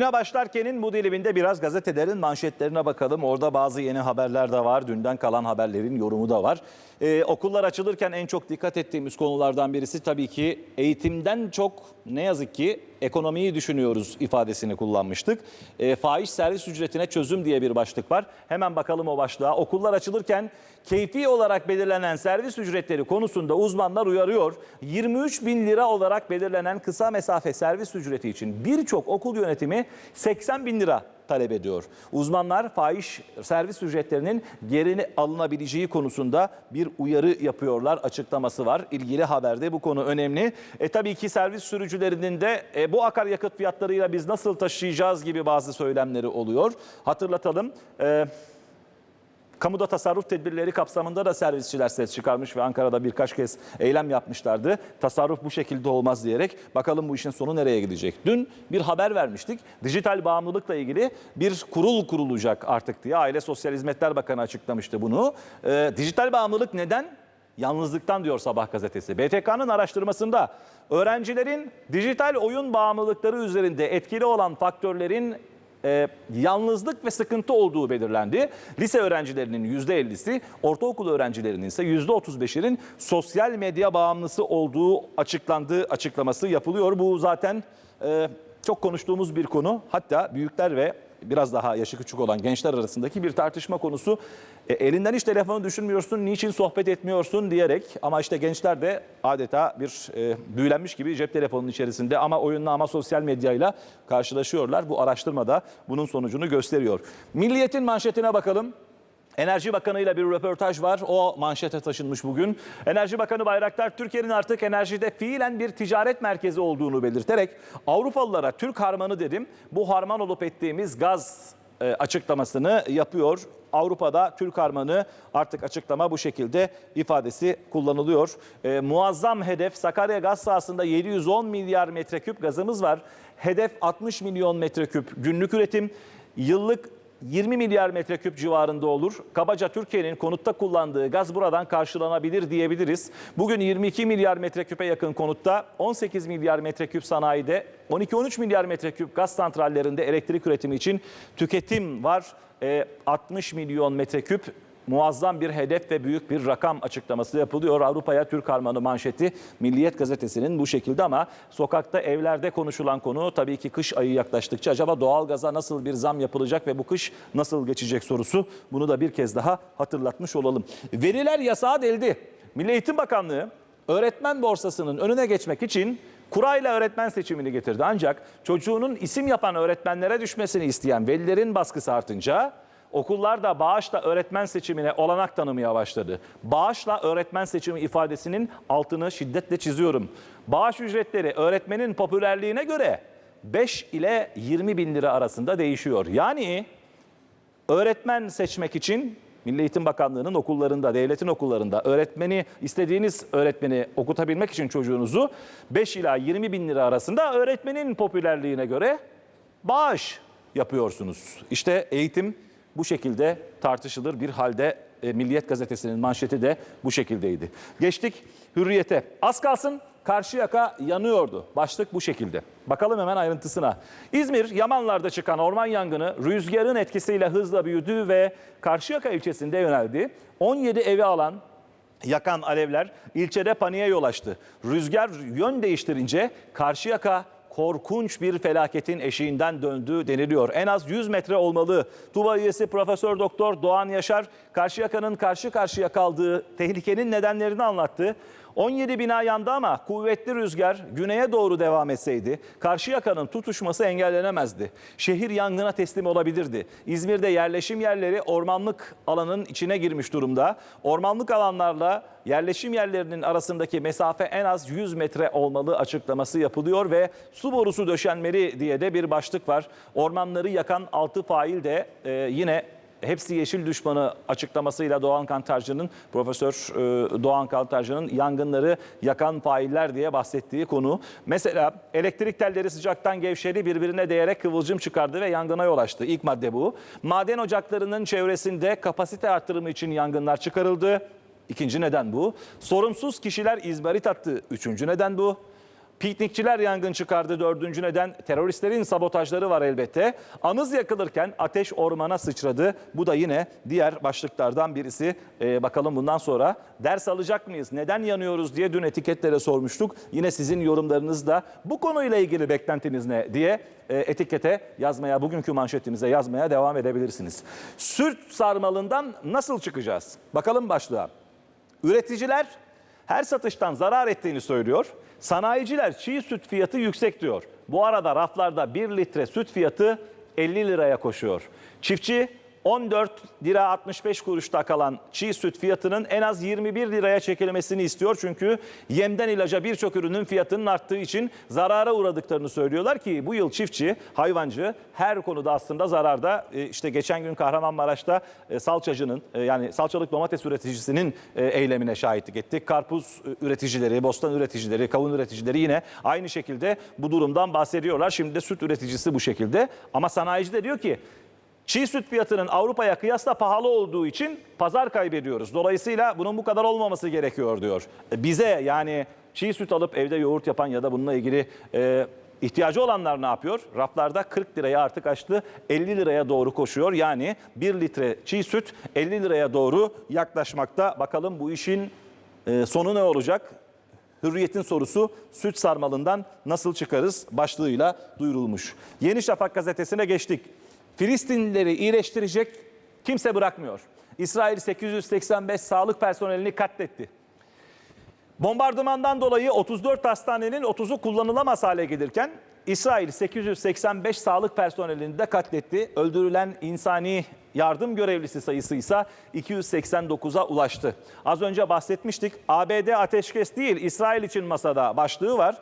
Güne başlarkenin bu diliminde biraz gazetelerin manşetlerine bakalım. Orada bazı yeni haberler de var. Dünden kalan haberlerin yorumu da var. Ee, okullar açılırken en çok dikkat ettiğimiz konulardan birisi tabii ki eğitimden çok ne yazık ki ekonomiyi düşünüyoruz ifadesini kullanmıştık. Ee, fahiş servis ücretine çözüm diye bir başlık var. Hemen bakalım o başlığa. Okullar açılırken keyfi olarak belirlenen servis ücretleri konusunda uzmanlar uyarıyor. 23 bin lira olarak belirlenen kısa mesafe servis ücreti için birçok okul yönetimi 80 bin lira talep ediyor. Uzmanlar fahiş servis ücretlerinin geri alınabileceği konusunda bir uyarı yapıyorlar açıklaması var. İlgili haberde bu konu önemli. E, tabii ki servis sürücülerinin de e, bu akaryakıt fiyatlarıyla biz nasıl taşıyacağız gibi bazı söylemleri oluyor. Hatırlatalım. E, Kamuda tasarruf tedbirleri kapsamında da servisçiler ses çıkarmış ve Ankara'da birkaç kez eylem yapmışlardı. Tasarruf bu şekilde olmaz diyerek bakalım bu işin sonu nereye gidecek. Dün bir haber vermiştik. Dijital bağımlılıkla ilgili bir kurul kurulacak artık diye Aile Sosyal Hizmetler Bakanı açıklamıştı bunu. Ee, dijital bağımlılık neden? Yalnızlıktan diyor Sabah gazetesi. BTK'nın araştırmasında öğrencilerin dijital oyun bağımlılıkları üzerinde etkili olan faktörlerin e, yalnızlık ve sıkıntı olduğu belirlendi. Lise öğrencilerinin %50'si, ortaokul öğrencilerinin ise %35'inin sosyal medya bağımlısı olduğu açıklandığı açıklaması yapılıyor. Bu zaten e, çok konuştuğumuz bir konu. Hatta büyükler ve biraz daha yaşı küçük olan gençler arasındaki bir tartışma konusu. E, elinden hiç telefonu düşünmüyorsun, niçin sohbet etmiyorsun diyerek ama işte gençler de adeta bir e, büyülenmiş gibi cep telefonunun içerisinde ama oyunla ama sosyal medyayla karşılaşıyorlar. Bu araştırmada bunun sonucunu gösteriyor. Milliyetin manşetine bakalım. Enerji Bakanı ile bir röportaj var. O manşete taşınmış bugün. Enerji Bakanı Bayraktar Türkiye'nin artık enerjide fiilen bir ticaret merkezi olduğunu belirterek Avrupalılara Türk harmanı dedim. Bu harman olup ettiğimiz gaz e, açıklamasını yapıyor. Avrupa'da Türk harmanı artık açıklama bu şekilde ifadesi kullanılıyor. E, muazzam hedef Sakarya gaz sahasında 710 milyar metreküp gazımız var. Hedef 60 milyon metreküp günlük üretim. Yıllık 20 milyar metreküp civarında olur. Kabaca Türkiye'nin konutta kullandığı gaz buradan karşılanabilir diyebiliriz. Bugün 22 milyar metreküpe yakın konutta, 18 milyar metreküp sanayide, 12-13 milyar metreküp gaz santrallerinde elektrik üretimi için tüketim var. E, 60 milyon metreküp muazzam bir hedef ve büyük bir rakam açıklaması yapılıyor. Avrupa'ya Türk Harmanı manşeti Milliyet Gazetesi'nin bu şekilde ama sokakta evlerde konuşulan konu tabii ki kış ayı yaklaştıkça acaba doğalgaza nasıl bir zam yapılacak ve bu kış nasıl geçecek sorusu bunu da bir kez daha hatırlatmış olalım. Veriler yasağa deldi. Milli Eğitim Bakanlığı öğretmen borsasının önüne geçmek için kurayla öğretmen seçimini getirdi. Ancak çocuğunun isim yapan öğretmenlere düşmesini isteyen velilerin baskısı artınca Okullarda bağışla öğretmen seçimine olanak tanımaya başladı. Bağışla öğretmen seçimi ifadesinin altını şiddetle çiziyorum. Bağış ücretleri öğretmenin popülerliğine göre 5 ile 20 bin lira arasında değişiyor. Yani öğretmen seçmek için Milli Eğitim Bakanlığı'nın okullarında, devletin okullarında öğretmeni, istediğiniz öğretmeni okutabilmek için çocuğunuzu 5 ila 20 bin lira arasında öğretmenin popülerliğine göre bağış yapıyorsunuz. İşte eğitim bu şekilde tartışılır bir halde e, Milliyet Gazetesi'nin manşeti de bu şekildeydi. Geçtik Hürriyet'e. Az kalsın Karşıyaka yanıyordu. Başlık bu şekilde. Bakalım hemen ayrıntısına. İzmir Yamanlar'da çıkan orman yangını rüzgarın etkisiyle hızla büyüdü ve Karşıyaka ilçesinde yöneldi. 17 evi alan yakan alevler ilçede paniğe yol açtı. Rüzgar yön değiştirince Karşıyaka korkunç bir felaketin eşiğinden döndü deniliyor. En az 100 metre olmalı. Tuba üyesi Profesör Doktor Doğan Yaşar Karşıyaka'nın karşı karşıya kaldığı tehlikenin nedenlerini anlattı. 17 bina yandı ama kuvvetli rüzgar güneye doğru devam etseydi Karşıyaka'nın tutuşması engellenemezdi. Şehir yangına teslim olabilirdi. İzmir'de yerleşim yerleri ormanlık alanın içine girmiş durumda. Ormanlık alanlarla yerleşim yerlerinin arasındaki mesafe en az 100 metre olmalı açıklaması yapılıyor ve su borusu döşenmeli diye de bir başlık var. Ormanları yakan 6 fail de e, yine hepsi yeşil düşmanı açıklamasıyla Doğan Kantarcı'nın Profesör e, Doğan Kantarcı'nın yangınları yakan failler diye bahsettiği konu. Mesela elektrik telleri sıcaktan gevşedi birbirine değerek kıvılcım çıkardı ve yangına yol açtı. İlk madde bu. Maden ocaklarının çevresinde kapasite artırımı için yangınlar çıkarıldı. İkinci neden bu. Sorumsuz kişiler izmarit attı. Üçüncü neden bu. Piknikçiler yangın çıkardı dördüncü neden. Teröristlerin sabotajları var elbette. Anız yakılırken ateş ormana sıçradı. Bu da yine diğer başlıklardan birisi. Ee, bakalım bundan sonra ders alacak mıyız? Neden yanıyoruz diye dün etiketlere sormuştuk. Yine sizin yorumlarınız da bu konuyla ilgili beklentiniz ne diye e, etikete yazmaya, bugünkü manşetimize yazmaya devam edebilirsiniz. Sürt sarmalından nasıl çıkacağız? Bakalım başlığa. Üreticiler her satıştan zarar ettiğini söylüyor. Sanayiciler çiğ süt fiyatı yüksek diyor. Bu arada raflarda 1 litre süt fiyatı 50 liraya koşuyor. Çiftçi 14 lira 65 kuruşta kalan çiğ süt fiyatının en az 21 liraya çekilmesini istiyor. Çünkü yemden ilaca birçok ürünün fiyatının arttığı için zarara uğradıklarını söylüyorlar ki bu yıl çiftçi, hayvancı her konuda aslında zararda. E, İşte geçen gün Kahramanmaraş'ta e, salçacının e, yani salçalık domates üreticisinin eylemine şahitlik ettik. Karpuz üreticileri, bostan üreticileri, kavun üreticileri yine aynı şekilde bu durumdan bahsediyorlar. Şimdi de süt üreticisi bu şekilde. Ama sanayici de diyor ki Çiğ süt fiyatının Avrupa'ya kıyasla pahalı olduğu için pazar kaybediyoruz. Dolayısıyla bunun bu kadar olmaması gerekiyor diyor. E, Bize yani çiğ süt alıp evde yoğurt yapan ya da bununla ilgili e, ihtiyacı olanlar ne yapıyor? Raflarda 40 liraya artık açtı 50 liraya doğru koşuyor. Yani 1 litre çiğ süt 50 liraya doğru yaklaşmakta. Bakalım bu işin e, sonu ne olacak? Hürriyet'in sorusu süt sarmalından nasıl çıkarız başlığıyla duyurulmuş. Yeni Şafak gazetesine geçtik. Filistinlileri iyileştirecek kimse bırakmıyor. İsrail 885 sağlık personelini katletti. Bombardımandan dolayı 34 hastanenin 30'u kullanılamaz hale gelirken İsrail 885 sağlık personelini de katletti. Öldürülen insani yardım görevlisi sayısı ise 289'a ulaştı. Az önce bahsetmiştik. ABD ateşkes değil İsrail için masada başlığı var.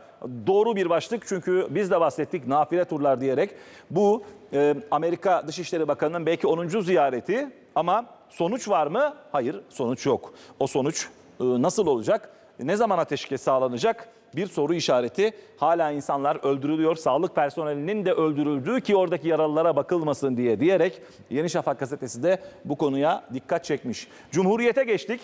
Doğru bir başlık çünkü biz de bahsettik nafile turlar diyerek. Bu e, Amerika Dışişleri Bakanı'nın belki 10. ziyareti ama sonuç var mı? Hayır sonuç yok. O sonuç e, nasıl olacak? Ne zaman ateşkes sağlanacak? Bir soru işareti. Hala insanlar öldürülüyor. Sağlık personelinin de öldürüldüğü ki oradaki yaralılara bakılmasın diye diyerek Yeni Şafak gazetesi de bu konuya dikkat çekmiş. Cumhuriyete geçtik.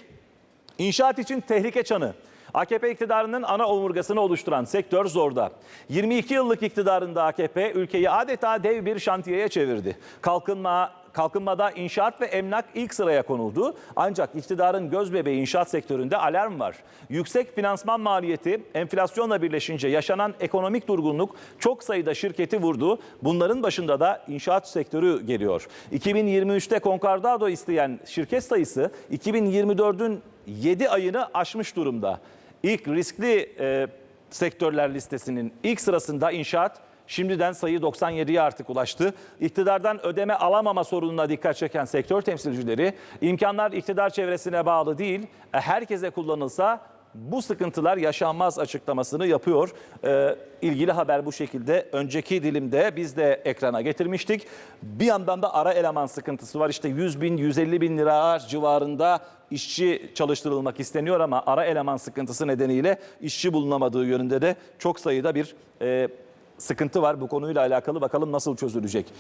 İnşaat için tehlike çanı. AKP iktidarının ana omurgasını oluşturan sektör zorda. 22 yıllık iktidarında AKP ülkeyi adeta dev bir şantiyeye çevirdi. Kalkınma Kalkınmada inşaat ve emlak ilk sıraya konuldu. Ancak iktidarın gözbebeği inşaat sektöründe alarm var. Yüksek finansman maliyeti enflasyonla birleşince yaşanan ekonomik durgunluk çok sayıda şirketi vurdu. Bunların başında da inşaat sektörü geliyor. 2023'te Concordado isteyen şirket sayısı 2024'ün 7 ayını aşmış durumda. İlk riskli e, sektörler listesinin ilk sırasında inşaat, Şimdiden sayı 97'ye artık ulaştı. İktidardan ödeme alamama sorununa dikkat çeken sektör temsilcileri, imkanlar iktidar çevresine bağlı değil, e, herkese kullanılsa bu sıkıntılar yaşanmaz açıklamasını yapıyor. Ee, ilgili haber bu şekilde. Önceki dilimde biz de ekrana getirmiştik. Bir yandan da ara eleman sıkıntısı var. İşte 100 bin, 150 bin lira civarında işçi çalıştırılmak isteniyor ama ara eleman sıkıntısı nedeniyle işçi bulunamadığı yönünde de çok sayıda bir e, sıkıntı var. Bu konuyla alakalı bakalım nasıl çözülecek.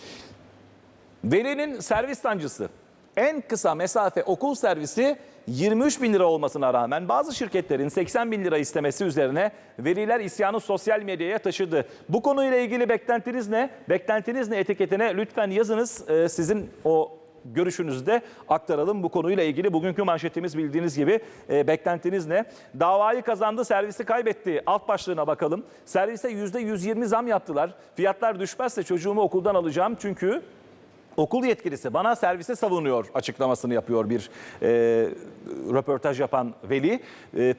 Velinin servis sancısı. En kısa mesafe okul servisi 23 bin lira olmasına rağmen bazı şirketlerin 80 bin lira istemesi üzerine veliler isyanı sosyal medyaya taşıdı. Bu konuyla ilgili beklentiniz ne? Beklentiniz ne etiketine lütfen yazınız. Ee, sizin o görüşünüzü de aktaralım bu konuyla ilgili. Bugünkü manşetimiz bildiğiniz gibi e, beklentiniz ne? Davayı kazandı, servisi kaybetti. Alt başlığına bakalım. Servise %120 zam yaptılar. Fiyatlar düşmezse çocuğumu okuldan alacağım çünkü Okul yetkilisi bana servise savunuyor açıklamasını yapıyor bir e, röportaj yapan veli. E,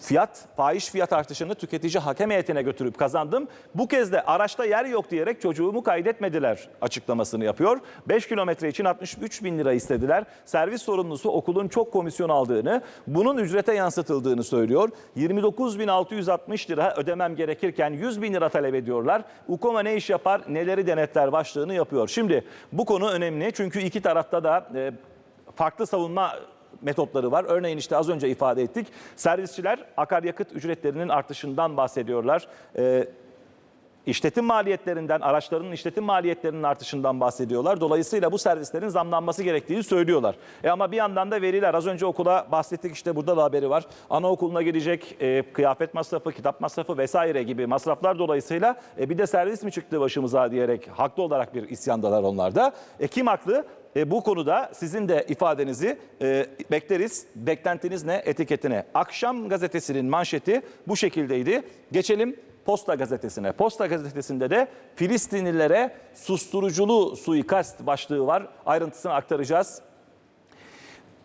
fiyat, fahiş fiyat artışını tüketici hakem heyetine götürüp kazandım. Bu kez de araçta yer yok diyerek çocuğumu kaydetmediler açıklamasını yapıyor. 5 kilometre için 63 bin lira istediler. Servis sorumlusu okulun çok komisyon aldığını, bunun ücrete yansıtıldığını söylüyor. 29.660 lira ödemem gerekirken 100 bin lira talep ediyorlar. UKOMA ne iş yapar, neleri denetler başlığını yapıyor. Şimdi bu konu önemli çünkü iki tarafta da e, farklı savunma metotları var. Örneğin işte az önce ifade ettik. Servisçiler akaryakıt ücretlerinin artışından bahsediyorlar. E, işletim maliyetlerinden, araçlarının işletim maliyetlerinin artışından bahsediyorlar. Dolayısıyla bu servislerin zamlanması gerektiğini söylüyorlar. E ama bir yandan da veriler az önce okula bahsettik işte burada da haberi var. Anaokuluna gidecek e, kıyafet masrafı, kitap masrafı vesaire gibi masraflar dolayısıyla e, bir de servis mi çıktı başımıza diyerek haklı olarak bir isyandalar onlar da. E, kim haklı? E, bu konuda sizin de ifadenizi e, bekleriz. Beklentiniz ne? Etiketine. Akşam gazetesinin manşeti bu şekildeydi. Geçelim Posta gazetesine. Posta gazetesinde de Filistinlilere susturuculu suikast başlığı var. Ayrıntısını aktaracağız.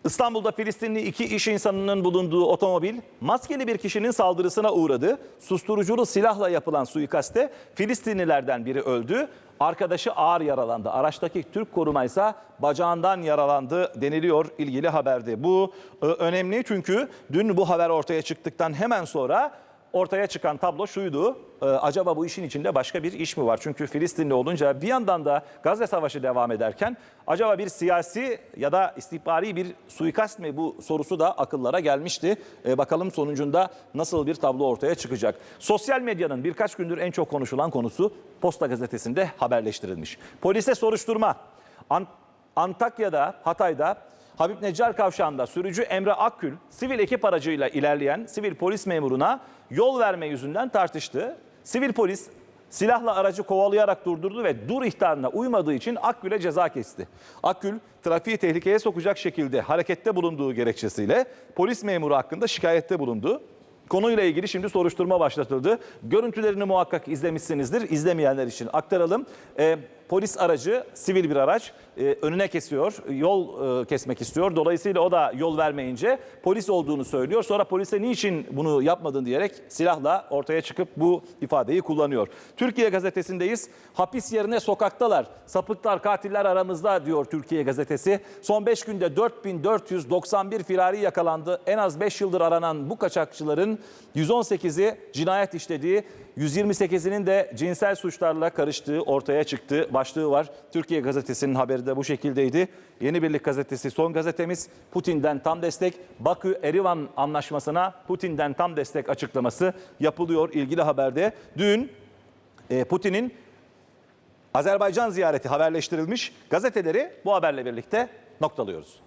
İstanbul'da Filistinli iki iş insanının bulunduğu otomobil maskeli bir kişinin saldırısına uğradı. Susturuculu silahla yapılan suikaste Filistinlilerden biri öldü. Arkadaşı ağır yaralandı. Araçtaki Türk koruma ise bacağından yaralandı deniliyor ilgili haberde. Bu e, önemli çünkü dün bu haber ortaya çıktıktan hemen sonra ortaya çıkan tablo şuydu. Ee, acaba bu işin içinde başka bir iş mi var? Çünkü Filistinli olunca bir yandan da Gazze Savaşı devam ederken acaba bir siyasi ya da istihbari bir suikast mı bu sorusu da akıllara gelmişti. Ee, bakalım sonucunda nasıl bir tablo ortaya çıkacak. Sosyal medyanın birkaç gündür en çok konuşulan konusu Posta Gazetesi'nde haberleştirilmiş. Polise soruşturma. Ant- Antakya'da, Hatay'da Habib Neccar Kavşağı'nda sürücü Emre Akgül sivil ekip aracıyla ilerleyen sivil polis memuruna yol verme yüzünden tartıştı. Sivil polis silahla aracı kovalayarak durdurdu ve dur ihtarına uymadığı için Akgül'e ceza kesti. Akgül trafiği tehlikeye sokacak şekilde harekette bulunduğu gerekçesiyle polis memuru hakkında şikayette bulundu. Konuyla ilgili şimdi soruşturma başlatıldı. Görüntülerini muhakkak izlemişsinizdir. İzlemeyenler için aktaralım. Ee, polis aracı, sivil bir araç e, önüne kesiyor, yol e, kesmek istiyor. Dolayısıyla o da yol vermeyince polis olduğunu söylüyor. Sonra polise niçin bunu yapmadın diyerek silahla ortaya çıkıp bu ifadeyi kullanıyor. Türkiye gazetesindeyiz. Hapis yerine sokaktalar. Sapıklar, katiller aramızda diyor Türkiye gazetesi. Son 5 günde 4491 firari yakalandı. En az 5 yıldır aranan bu kaçakçıların 118'i cinayet işlediği, 128'inin de cinsel suçlarla karıştığı ortaya çıktı. Başlığı var. Türkiye gazetesinin haberi de bu şekildeydi. Yeni Birlik gazetesi son gazetemiz. Putin'den tam destek. Bakü-Erivan anlaşmasına Putin'den tam destek açıklaması yapılıyor ilgili haberde. Dün e, Putin'in Azerbaycan ziyareti haberleştirilmiş. Gazeteleri bu haberle birlikte noktalıyoruz.